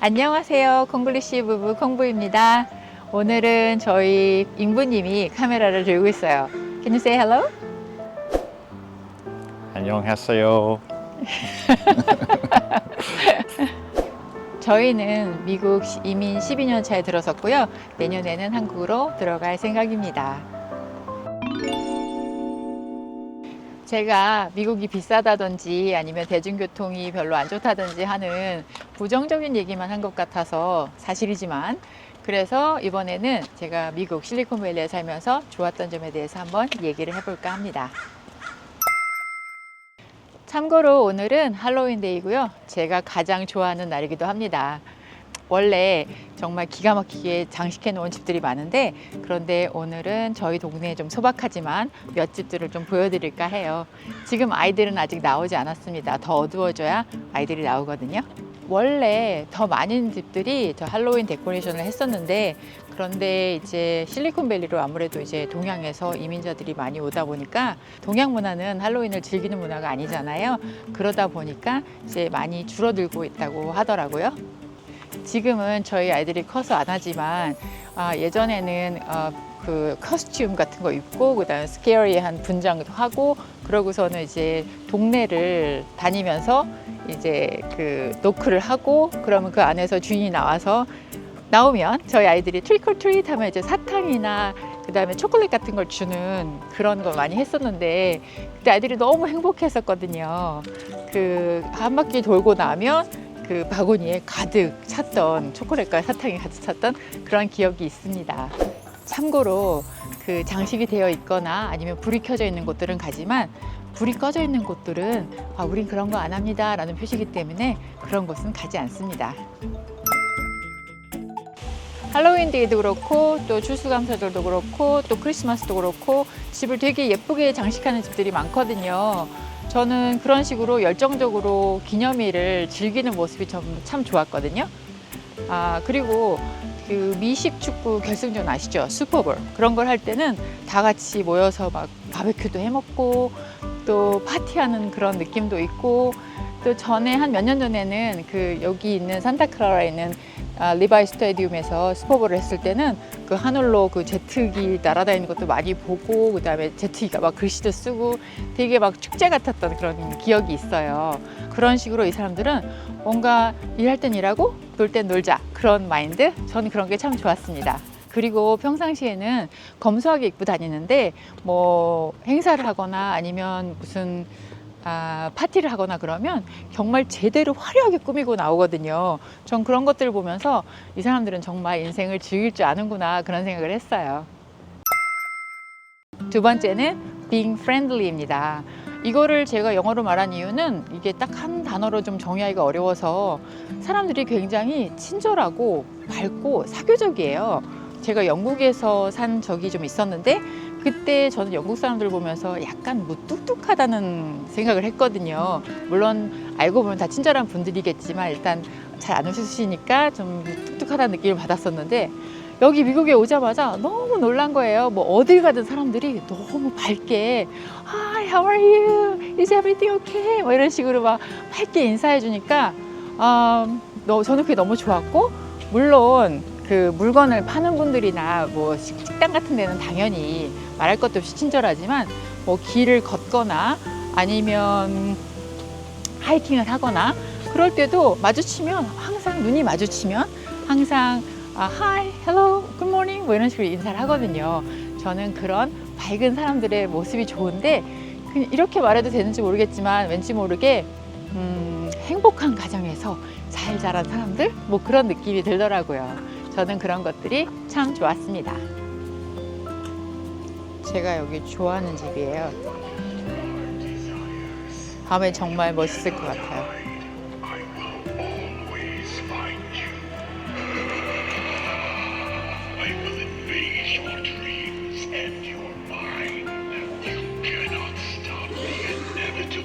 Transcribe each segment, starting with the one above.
안녕하세요. 콩글리시 부부 콩부입니다. 오늘은 저희 인부님이 카메라를 들고 있어요. Can you say hello? 안녕하세요. 저희는 미국 시- 이민 12년 차에 들어섰고요. 내년에는 한국으로 들어갈 생각입니다. 제가 미국이 비싸다든지 아니면 대중교통이 별로 안 좋다든지 하는 부정적인 얘기만 한 것 같아서 사실이지만 그래서 이번에는 제가 미국 실리콘밸리에 살면서 좋았던 점에 대해서 한번 얘기를 해볼까 합니다. 참고로 오늘은 할로윈데이고요. 제가 가장 좋아하는 날이기도 합니다. 원래 정말 기가 막히게 장식해 놓은 집들이 많은데 그런데 오늘은 저희 동네에 좀 소박하지만 몇 집들을 좀 보여드릴까 해요. 지금 아이들은 아직 나오지 않았습니다. 더 어두워져야 아이들이 나오거든요. 원래 더 많은 집들이 저 할로윈 데코레이션을 했었는데 그런데 이제 실리콘밸리로 아무래도 이제 동양에서 이민자들이 많이 오다 보니까 동양 문화는 할로윈을 즐기는 문화가 아니잖아요. 그러다 보니까 이제 많이 줄어들고 있다고 하더라고요. 지금은 저희 아이들이 커서 안 하지만 아, 예전에는 어, 그 커스튬 같은 거 입고 그다음에 스케어리한 분장도 하고 그러고서는 이제 동네를 다니면서 이제 그 노크를 하고 그러면 그 안에서 주인이 나와서 나오면 저희 아이들이 트리컬 트릿 하면 이제 사탕이나 그다음에 초콜릿 같은 걸 주는 그런 걸 많이 했었는데 그때 아이들이 너무 행복했었거든요. 그 한 바퀴 돌고 나면 그 바구니에 가득 찼던 초콜릿과 사탕이 가득 찼던 그런 기억이 있습니다. 참고로 그 장식이 되어 있거나 아니면 불이 켜져 있는 곳들은 가지만 불이 꺼져 있는 곳들은 아, 우린 그런 거 안 합니다 라는 표시이기 때문에 그런 곳은 가지 않습니다. 할로윈 데이도 그렇고 또 추수감사절도 그렇고 또 크리스마스도 그렇고 집을 되게 예쁘게 장식하는 집들이 많거든요. 저는 그런 식으로 열정적으로 기념일을 즐기는 모습이 참, 참 좋았거든요. 아 그리고 그 미식 축구 결승전 아시죠? 슈퍼볼 그런 걸 할 때는 다 같이 모여서 막 바베큐도 해 먹고 또 파티하는 그런 느낌도 있고 또 전에 한 몇 년 전에는 그 여기 있는 산타클라라에 있는 아, 리바이 스타디움에서 슈퍼볼을 했을 때는 그 하늘로 그 제트기 날아다니는 것도 많이 보고 그다음에 제트기가 막 글씨도 쓰고 되게 막 축제 같았던 그런 기억이 있어요. 그런 식으로 이 사람들은 뭔가 일할 땐 일하고 놀 땐 놀자 그런 마인드 저는 그런 게 참 좋았습니다. 그리고 평상시에는 검소하게 입고 다니는데 뭐 행사를 하거나 아니면 무슨 아, 파티를 하거나 그러면 정말 제대로 화려하게 꾸미고 나오거든요. 전 그런 것들을 보면서 이 사람들은 정말 인생을 즐길 줄 아는구나 그런 생각을 했어요. 두 번째는 being friendly입니다. 이거를 제가 영어로 말한 이유는 이게 딱 한 단어로 좀 정의하기가 어려워서 사람들이 굉장히 친절하고 밝고 사교적이에요. 제가 영국에서 산 적이 좀 있었는데 그때 저는 영국 사람들 보면서 약간 무뚝뚝하다는 생각을 했거든요. 물론 알고 보면 다 친절한 분들이겠지만 일단 잘안 웃으시니까 좀 뚝뚝하다는 느낌을 받았었는데 여기 미국에 오자마자 너무 놀란 거예요. 뭐 어딜 가든 사람들이 너무 밝게 Hi, how are you? Is everything okay? 뭐 이런 식으로 막 밝게 인사해 주니까 음, 너, 저는 그게 너무 좋았고 물론 그 물건을 파는 분들이나 뭐 식- 식당 같은 데는 당연히 말할 것도 없이 친절하지만 뭐 길을 걷거나 아니면 하이킹을 하거나 그럴 때도 마주치면 항상 눈이 마주치면 항상 아, hello, good morning 뭐 이런 식으로 인사를 하거든요. 저는 그런 밝은 사람들의 모습이 좋은데 이렇게 말해도 되는지 모르겠지만 왠지 모르게 음, 행복한 가정에서 잘 자란 사람들 뭐 그런 느낌이 들더라고요. 저는 그런 것들이 참 좋았습니다. 제가 여기 좋아하는 집이에요. 밤에 정말 멋있을 것 같아요.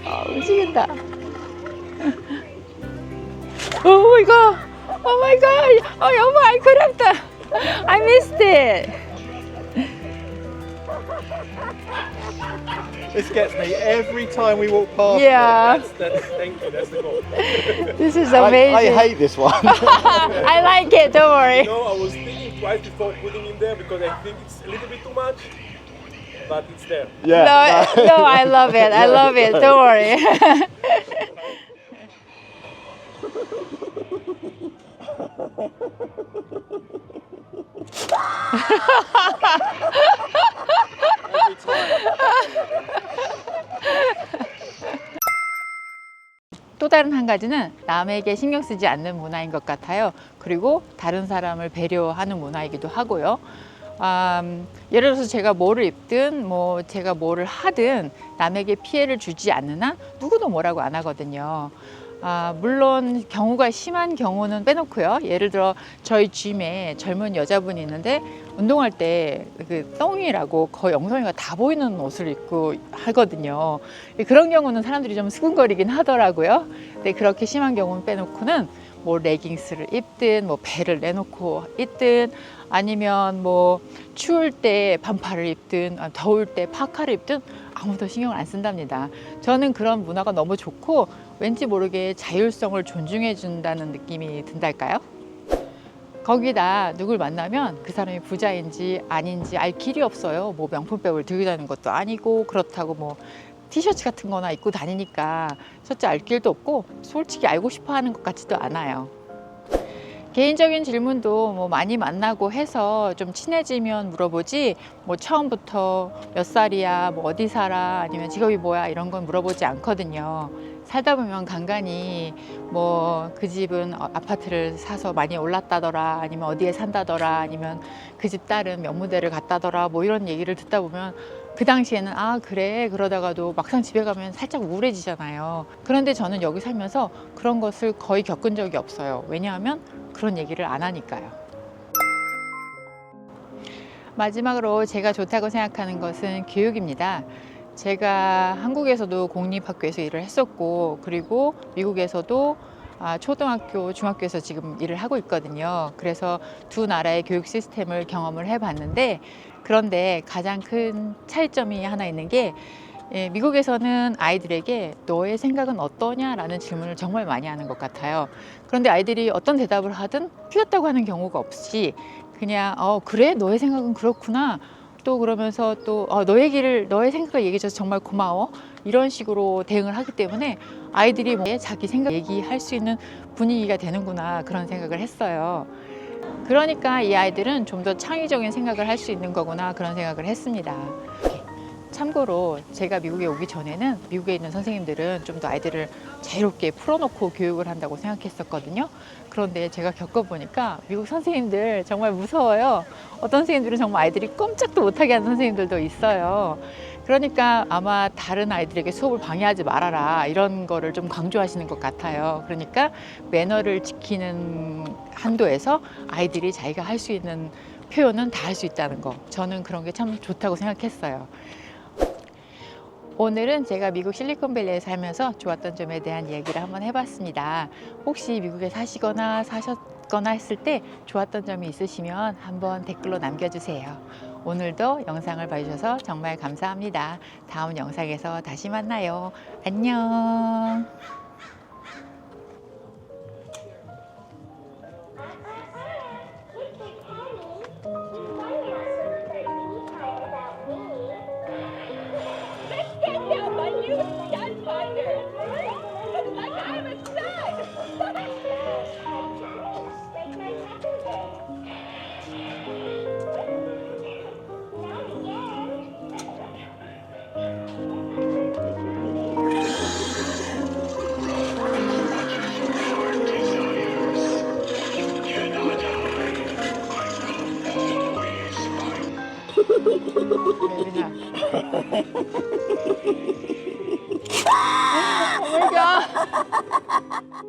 아, 움직인다. 갓. 어, 여보, I could have done. I missed it. This gets me every time we walk past. Yeah, That's, that's, thank you. That's the goal. this is it. I, amazing. I hate this one. I like it. Don't worry. No, I was thinking twice before putting in there because I think it's a little bit too much, but it's there. yeah. No, no, I love it. I love it. Don't worry. 또 다른 한 가지는 남에게 신경 쓰지 않는 문화인 것 같아요. 그리고 다른 사람을 배려하는 문화이기도 하고요. 음, 예를 들어서 제가 뭐를 입든 뭐 제가 뭐를 하든 남에게 피해를 주지 않는 한 누구도 뭐라고 안 하거든요. 아, 물론 경우가 심한 경우는 빼놓고요. 예를 들어 저희 짐에 젊은 여자분이 있는데 운동할 때 그 똥이라고 거의 엉덩이가 다 보이는 옷을 입고 하거든요. 그런 경우는 사람들이 좀 수근거리긴 하더라고요. 근데 그렇게 심한 경우는 빼놓고는 뭐 레깅스를 입든 뭐 배를 내놓고 입든 아니면 뭐 추울 때 반팔을 입든 아, 더울 때 파카를 입든 아무도 신경을 안 쓴답니다. 저는 그런 문화가 너무 좋고 왠지 모르게 자율성을 존중해 준다는 느낌이 든달까요? 거기다 누굴 만나면 그 사람이 부자인지 아닌지 알 길이 없어요. 뭐 명품백을 들고 다니는 것도 아니고 그렇다고 뭐 티셔츠 같은 거나 입고 다니니까 첫째 알 길도 없고 솔직히 알고 싶어 하는 것 같지도 않아요. 개인적인 질문도 뭐 많이 만나고 해서 좀 친해지면 물어보지 뭐 처음부터 몇 살이야 뭐 어디 살아 아니면 직업이 뭐야 이런 건 물어보지 않거든요. 살다 보면 간간히 뭐 그 집은 어, 아파트를 사서 많이 올랐다더라 아니면 어디에 산다더라 아니면 그 집 딸은 명무대를 갔다더라 뭐 이런 얘기를 듣다 보면 그 당시에는 아 그래 그러다가도 막상 집에 가면 살짝 우울해지잖아요. 그런데 저는 여기 살면서 그런 것을 거의 겪은 적이 없어요. 왜냐하면 그런 얘기를 안 하니까요. 마지막으로 제가 좋다고 생각하는 것은 교육입니다. 제가 한국에서도 공립학교에서 일을 했었고 그리고 미국에서도 아, 초등학교, 중학교에서 지금 일을 하고 있거든요. 그래서 두 나라의 교육 시스템을 경험을 해봤는데 그런데 가장 큰 차이점이 하나 있는 게 예, 미국에서는 아이들에게 너의 생각은 어떠냐라는 질문을 정말 많이 하는 것 같아요. 그런데 아이들이 어떤 대답을 하든 틀렸다고 하는 경우가 없이 그냥 어 그래 너의 생각은 그렇구나 또 그러면서 또 어, 너의 길을 너의 생각을 얘기해줘서 정말 고마워 이런 식으로 대응을 하기 때문에 아이들이 뭐 자기 생각 얘기할 수 있는 분위기가 되는구나 그런 생각을 했어요. 그러니까 이 아이들은 좀 더 창의적인 생각을 할 수 있는 거구나 그런 생각을 했습니다. 참고로 제가 미국에 오기 전에는 미국에 있는 선생님들은 좀 더 아이들을 자유롭게 풀어놓고 교육을 한다고 생각했었거든요. 그런데 제가 겪어보니까 미국 선생님들 정말 무서워요. 어떤 선생님들은 정말 아이들이 꼼짝도 못하게 하는 선생님들도 있어요. 그러니까 아마 다른 아이들에게 수업을 방해하지 말아라 이런 거를 좀 강조하시는 것 같아요. 그러니까 매너를 지키는 한도에서 아이들이 자기가 할 수 있는 표현은 다 할 수 있다는 거. 저는 그런 게 참 좋다고 생각했어요. 오늘은 제가 미국 실리콘밸리에 살면서 좋았던 점에 대한 이야기를 한번 해봤습니다. 혹시 미국에 사시거나 사셨거나 했을 때 좋았던 점이 있으시면 한번 댓글로 남겨주세요. 오늘도 영상을 봐주셔서 정말 감사합니다. 다음 영상에서 다시 만나요. 안녕. Oh my god.